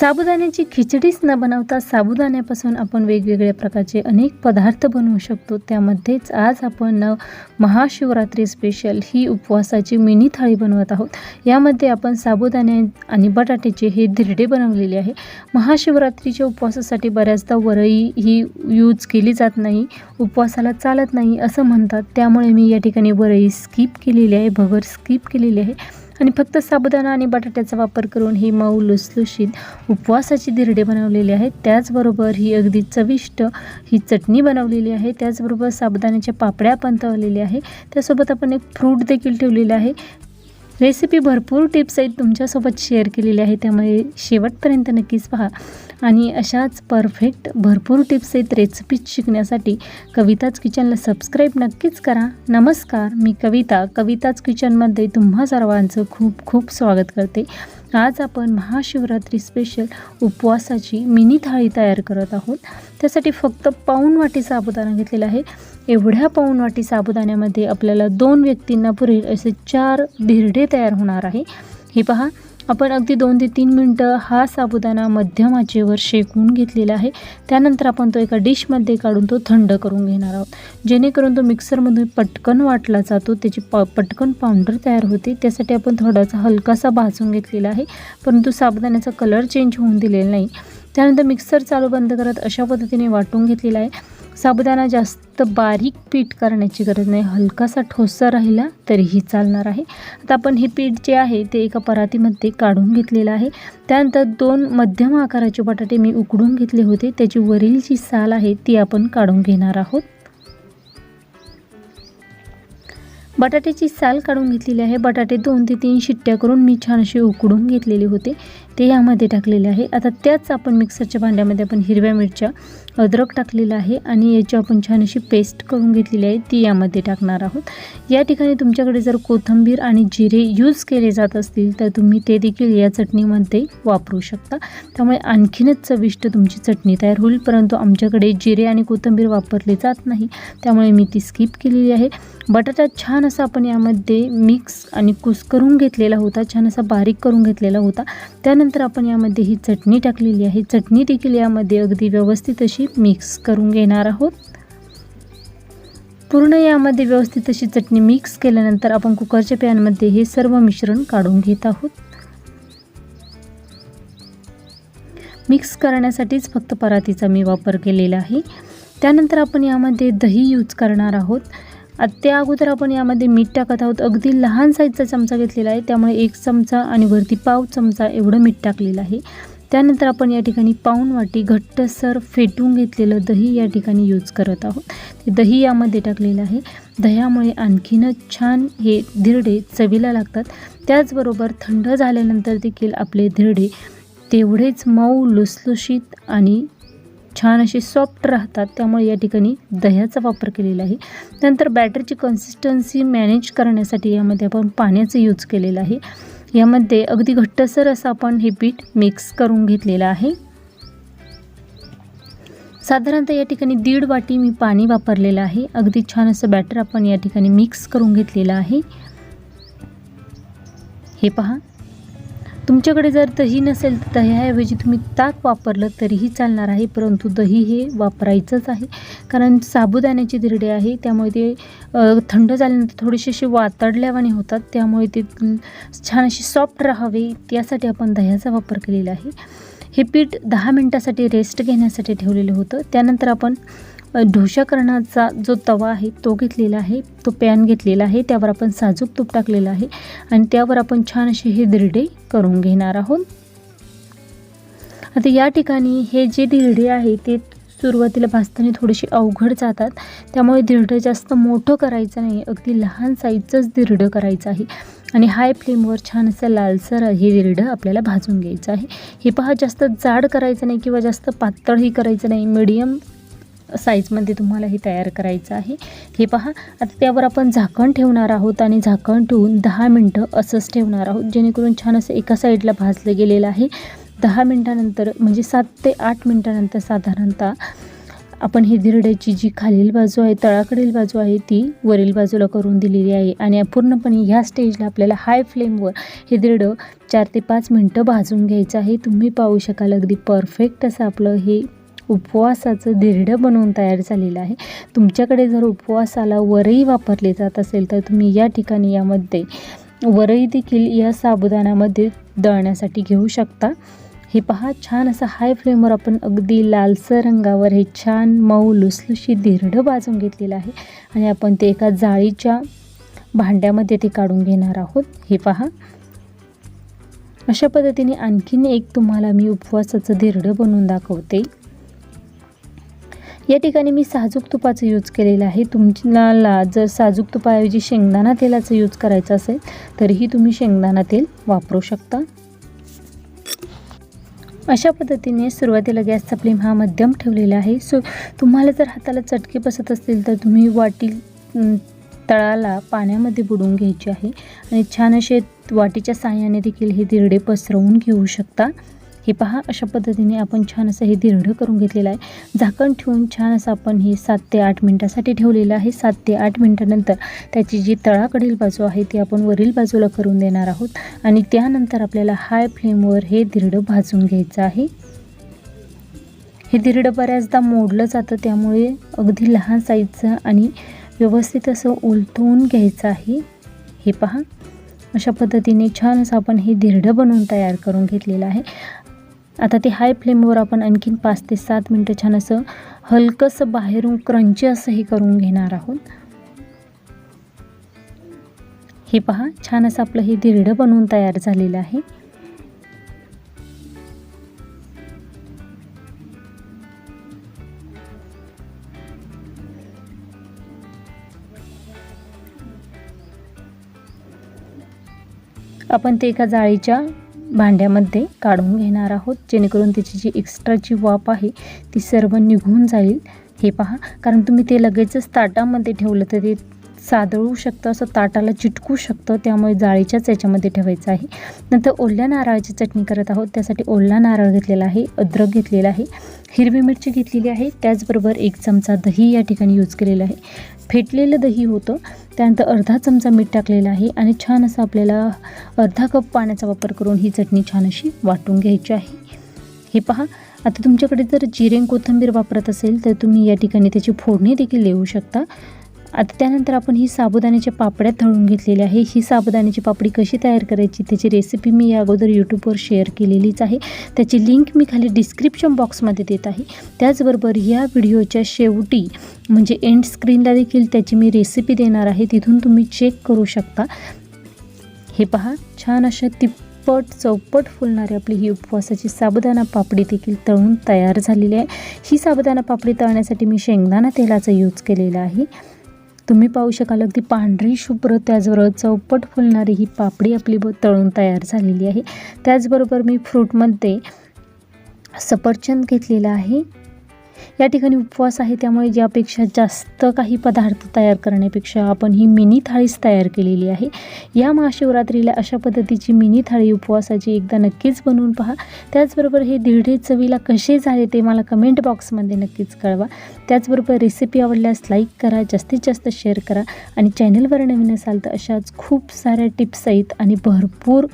साबुदाण्याची खिचडीच न बनवता साबुदाण्यापासून आपण वेगवेगळ्या प्रकारचे अनेक पदार्थ बनवू शकतो. त्यामध्येच आज आपण महाशिवरात्री स्पेशल ही उपवासाची मिनी थाळी बनवत आहोत. यामध्ये आपण साबुदाणे आणि बटाट्याचे हे धिरडे बनवलेले आहे. महाशिवरात्रीच्या उपवासासाठी बऱ्याचदा वरई ही यूज केली जात नाही उपवासाला चालत नाही असं म्हणतात. त्यामुळे मी या ठिकाणी वरई स्किप केलेली आहे भगर स्किप केलेली आहे. आणि फक्त साबुदाणा आणि बटाट्याचा वापर करून ही मऊ लुसलुशीत उपवासाची धिरडे बनवलेली आहेत त्याचबरोबर ही अगदी चविष्ट ही चटणी बनवलेली आहे. त्याचबरोबर साबुदाण्याच्या पापड्या पण तळलेल्या आहे. त्यासोबत आपण एक फ्रूट देखील ठेवलेलं आहे. रेसिपी भरपूर टिप्स आहेत तुमच्यासोबत शेअर केलेली आहे त्यामुळे शेवटपर्यंत नक्कीच पहा. आणि अशाच परफेक्ट भरपूर टिप्स आहेत रेसिपीज शिकण्यासाठी. कविताच किचनला सबस्क्राईब नक्कीच करा. नमस्कार मी कविता. कविताच किचनमध्ये तुम्हा सर्वांचं खूप खूप स्वागत करते. आज आपण महाशिवरात्री स्पेशल उपवासाची मिनी थाळी तयार करत आहोत. त्यासाठी फक्त पाऊण वाटी साबुदाणा घेतलेला आहे. एवढ्या पाऊण वाटी साबुदाण्यामध्ये आपल्याला दोन व्यक्तींना पुरेल असे चार धिरडे तयार होणार आहे. हे पहा आपण अगदी दोन ते तीन मिनटं हा साबुदाणा मध्यम आचेवर शेकून घेतलेला आहे. त्यानंतर आपण तो एका डिशमध्ये काढून तो थंड करून घेणार आहोत. जेणेकरून तो मिक्सरमधून पटकन वाटला जातो त्याची प पटकन पावडर तयार होते. त्यासाठी आपण थोडासा हलकासा भाजून घेतलेला आहे परंतु साबुदाण्याचा कलर चेंज होऊन दिलेला नाही. त्यानंतर मिक्सर चालू बंद करत अशा पद्धतीने वाटून घेतलेला आहे. साबुदाणा जास्त बारीक पीठ करण्याची गरज नाही. हलकासा ठोसा राहिला तरीही चालणार आहे. आता आपण हे पीठ जे आहे ते एका परातीमध्ये काढून घेतलेलं आहे. त्यानंतर दोन मध्यम आकाराचे बटाटे मी उकडून घेतले होते. त्याची वरील जी साल आहे ती आपण काढून घेणार आहोत. बटाट्याची साल काढून घेतलेली आहे. बटाटे दोन ते तीन शिट्ट्या करून मी छान असे उकडून घेतलेले होते. ते यामध्ये टाकलेले आहे. आता त्याच आपण मिक्सरच्या भांड्यामध्ये आपण हिरव्या मिरच्या अद्रक टाकलेलं आहे आणि याची आपण छान अशी पेस्ट करून घेतलेली आहे. ती यामध्ये टाकणार आहोत. या ठिकाणी तुमच्याकडे जर कोथिंबीर आणि जिरे यूज केले जात असतील तर तुम्ही ते देखील या चटणीमध्ये वापरू शकता. त्यामुळे आणखीनच चविष्ट तुमची चटणी तयार होईल. परंतु आमच्याकडे जिरे आणि कोथिंबीर वापरले जात नाही. त्यामुळे मी ती स्किप केलेली आहे. बटाटा छान असा आपण यामध्ये मिक्स आणि कुस्करून घेतलेला होता छान असा बारीक करून घेतलेला होता. त्यानंतर आपण यामध्ये ही चटणी टाकलेली आहे. चटणी देखील यामध्ये अगदी व्यवस्थित अशी मिक्स करून घेणार आहोत. पूर्ण यामध्ये व्यवस्थित अशी चटणी मिक्स केल्यानंतर आपण कुकरच्या पॅनमध्ये हे सर्व मिश्रण काढून घेत आहोत. मिक्स करण्यासाठीच फक्त परातीचा मी वापर केलेला आहे. त्यानंतर आपण यामध्ये दही यूज करणार आहोत. त्या अगोदर आपण यामध्ये मीठ टाकत आहोत. अगदी लहान साईजचा चमचा घेतलेला आहे. त्यामुळे एक चमचा आणि वरती पाव चमचा एवढं मीठ टाकलेलं आहे. त्यानंतर आपण या ठिकाणी पाऊण वाटी घट्टसर फेटून घेतलेलं दही या ठिकाणी यूज करत आहोत. ते दही यामध्ये टाकलेलं आहे. दह्यामुळे आणखीनच छान हे धिरडे चवीला लागतात. त्याचबरोबर थंड झाल्यानंतर देखील आपले धिरडे तेवढेच मऊ लुसलुशीत आणि छान असे सॉफ्ट राहतात त्यामुळे या ठिकाणी दह्याचा वापर केलेला आहे. नंतर बॅटरची कन्सिस्टन्सी मॅनेज करण्यासाठी यामध्ये आपण पाण्याचं यूज केलेलं आहे. यामध्ये अगदी घट्टसर असं आपण हे पीठ मिक्स करून घेतलेलं आहे. साधारणतः या ठिकाणी दीड वाटी मी पाणी वापरलेलं आहे. अगदी छान असं बॅटर आपण या ठिकाणी मिक्स करून घेतलेलं आहे. हे पहा. तुमच्याकडे जर दही नसेल तर दह्याऐवजी तुम्ही ताक वापरलं तरीही चालणार आहे परंतु दही हे वापरायचंच आहे. कारण साबुदाण्याचे धिरडे आहे त्यामुळे ते थंड झाल्यानंतर थोडेसे असे वातडल्यावाने होतात त्यामुळे ते छान अशी सॉफ्ट राहावे त्यासाठी आपण दह्याचा वापर केलेला आहे. हे पीठ दहा मिनटासाठी रेस्ट घेण्यासाठी ठेवलेलं होतं. त्यानंतर आपण ढोशा करण्याचा जो तवा आहे तो घेतलेला आहे तो पॅन घेतलेला आहे त्यावर आपण साजूक तूप टाकलेलं आहे आणि त्यावर आपण छान असे हे दिरडे करून घेणार आहोत. आता या ठिकाणी हे जे दिरडे आहे ते सुरुवातीला भाजताना थोडेसे अवघड जातात. त्यामुळे दिरडं जास्त मोठं करायचं नाही. अगदी लहान साईजचंच दिरडं करायचं आहे. आणि हाय फ्लेमवर छान असं लालसर हे दिरडं आपल्याला भाजून घ्यायचं आहे. हे पहा जास्त जाड करायचं नाही किंवा जास्त पातळही करायचं नाही. मिडियम साईजमध्ये तुम्हाला हे तयार करायचं आहे. हे पहा आता त्यावर आपण झाकण ठेवणार आहोत आणि झाकण ठेवून दहा मिनटं असंच ठेवणार आहोत जेणेकरून छान असं एका साईडला भाजलं गेलेलं आहे. दहा मिनटानंतर म्हणजे सात ते आठ मिनटानंतर साधारणतः आपण ही धिरड्याची जी खालील बाजू आहे तळाकडील बाजू आहे ती वरील बाजूला करून दिलेली आहे. आणि पूर्णपणे ह्या स्टेजला आपल्याला हाय फ्लेमवर हे धिरडं चार ते पाच मिनटं भाजून घ्यायचं आहे. तुम्ही पाहू शकाल अगदी परफेक्ट असं आपलं हे उपवासाचं धिरडं बनवून तयार झालेलं आहे. तुमच्याकडे जर उपवासाला वरई वापरले जात असेल तर तुम्ही या ठिकाणी यामध्ये वरई देखील या साबुदाण्यामध्ये दळण्यासाठी घेऊ शकता. हे पहा छान असं हाय फ्लेमवर आपण अगदी लालसर रंगावर हे छान मऊ लुसलुशी धिरडं भाजून घेतलेलं आहे. आणि आपण ते एका जाळीच्या भांड्यामध्ये ते काढून घेणार आहोत. हे पहा. अशा पद्धतीने आणखीन एक तुम्हाला मी उपवासाचं धिरडं बनवून दाखवते. या ठिकाणी मी साजूक तुपाचं यूज केलेलं आहे. तुम्हाला जर साजूक तुपाऐवजी शेंगदाणा तेलाचं यूज करायचं असेल तरीही तुम्ही शेंगदाणा तेल वापरू शकता. अशा पद्धतीने सुरुवातीला गॅसचा फ्लेम हा मध्यम ठेवलेला आहे. सो तुम्हाला जर हाताला चटके बसत असतील तर तुम्ही वाटी तळाला पाण्यामध्ये बुडून घ्यायची आहे. आणि छान असे वाटीच्या साह्याने देखील हे दिरडे पसरवून घेऊ शकता. हे पहा अशा पद्धतीने आपण छान असं हे धिरडं करून घेतलेलं आहे. झाकण ठेवून छान असं आपण हे सात ते आठ मिनटासाठी ठेवलेलं आहे. सात ते आठ मिनटानंतर त्याची जी तळाकडील बाजू आहे ती आपण वरील बाजूला करून देणार आहोत. आणि त्यानंतर आपल्याला हाय फ्लेमवर हे धिरडं भाजून घ्यायचं आहे. हे धिरडं बऱ्याचदा मोडलं जातं त्यामुळे अगदी लहान साईजचं आणि व्यवस्थित असं उलटवून घ्यायचं आहे. हे पहा अशा पद्धतीने छान असं आपण हे धिरडं बनवून तयार करून घेतलेलं आहे. आता ते हाय फ्लेमवर आपण आणखीन पाच ते सात मिनटं छान असं हलकंसं बाहेरून क्रंची असं हे करून घेणार आहोत. हे पहा छान असं आपलं हे धिरडं बनवून तयार झालेलं आहे. आपण ते एका जाळीच्या भांड्यामध्ये काढून घेणार आहोत. जेणेकरून त्याची जी एक्स्ट्राची वाफ आहे ती सर्व निघून जाईल. हे पहा कारण तुम्ही ते लगेचच ताटामध्ये ठेवलं तर ते सादळू शकतं असं ताटाला चिटकू शकतं त्यामुळे जाळीच्याच याच्यामध्ये ठेवायचं आहे. नंतर ओल्या नारळाची चटणी करत आहोत त्यासाठी ओला नारळ घेतलेला आहे अद्रक घेतलेला आहे हिरवी मिरची घेतलेली आहे त्याचबरोबर एक चमचा दही या ठिकाणी यूज केलेलं आहे. फेटलेलं दही होतं त्यानंतर अर्धा चमचा मीठ टाकलेलं आहे आणि छान असं आपल्याला अर्धा कप पाण्याचा वापर करून ही चटणी छान अशी वाटून घ्यायची आहे. हे पहा आता तुमच्याकडे जर जिरे कोथिंबीर वापरत असेल तर तुम्ही या ठिकाणी त्याची फोडणी देखील देऊ शकता. आता त्यानंतर आपण ही साबुदाण्याच्या पापड्यात तळून घेतलेली आहे. ही साबुदाण्याची पापडी कशी तयार करायची त्याची रेसिपी मी या अगोदर यूट्यूबवर शेअर केलेलीच आहे. त्याची लिंक मी खाली डिस्क्रिप्शन बॉक्समध्ये देत आहे. त्याचबरोबर या व्हिडिओच्या शेवटी म्हणजे एंड स्क्रीनला देखील त्याची मी रेसिपी देणार आहे. तिथून तुम्ही चेक करू शकता. हे पहा छान अशा तिप्पट चौपट फुलणारी आपली ही उपवासाची साबुदाणा पापडी देखील तळून तयार झालेली आहे. ही साबुदाणा पापडी तळण्यासाठी मी शेंगदाणा तेलाचा यूज केलेला आहे. तुम्ही पाहू शकाल अगदी पांढरी शुभ्र त्याचबरोबर चौपट फुलणारी ही पापडी आपली ब तळून तयार झालेली आहे. त्याचबरोबर मी फ्रूटमध्ये सफरचंद घेतलेला आहे. या ठिकाणी उपवास आहे त्यामुळे ज्यापेक्षा जास्त काही पदार्थ तयार करण्यापेक्षा आपण ही मिनी थाळीच तयार केलेली आहे. या महाशिवरात्रीला अशा पद्धतीची मिनी थाळी उपवासाची एकदा नक्कीच बनवून पहा. त्याचबरोबर हे दीडे चवीला कसे झाले ते मला कमेंट बॉक्समध्ये नक्कीच कळवा. त्याचबरोबर रेसिपी आवडल्यास लाईक करा जास्तीत जास्त शेअर करा आणि चॅनलवर नवीन असाल तर अशाच खूप साऱ्या टिप्स आहेत आणि भरपूर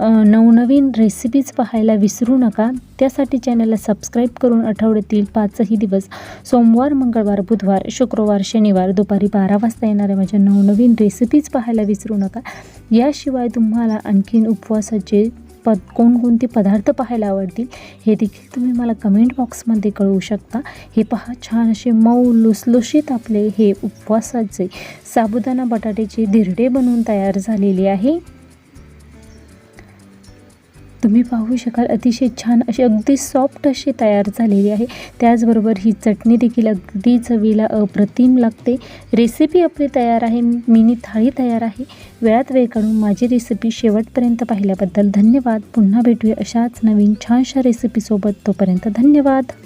नवनवीन रेसिपीज पाहायला विसरू नका. त्यासाठी चॅनलला सबस्क्राईब करून आठवड्यातील पाचही दिवस सोमवार मंगळवार बुधवार शुक्रवार शनिवार दुपारी बारा वाजता येणाऱ्या माझ्या नवनवीन रेसिपीज पाहायला विसरू नका. याशिवाय तुम्हाला आणखीन उपवासाचे पद कोणकोणते पदार्थ पाहायला आवडतील हे देखील तुम्ही मला कमेंट बॉक्समध्ये कळवू शकता. हे पहा छान असे मऊ लुसलुशीत आपले हे उपवासाचे साबुदाणा बटाट्याचे धिरडे बनवून तयार झालेले आहे. तुम्ही पाहू शकाल अतिशय छान अशी अगदी सॉफ्ट अशी तयार झालेली आहे. त्याचबरोबर ही चटणी देखील अगदी चवीला अप्रतिम लागते. रेसिपी आपली तयार आहे मिनी थाळी तयार आहे. वेळात वेळ काढून माझी रेसिपी शेवटपर्यंत पाहिल्याबद्दल धन्यवाद. पुन्हा भेटूया अशाच नवीन छानशा रेसिपीसोबत तोपर्यंत धन्यवाद.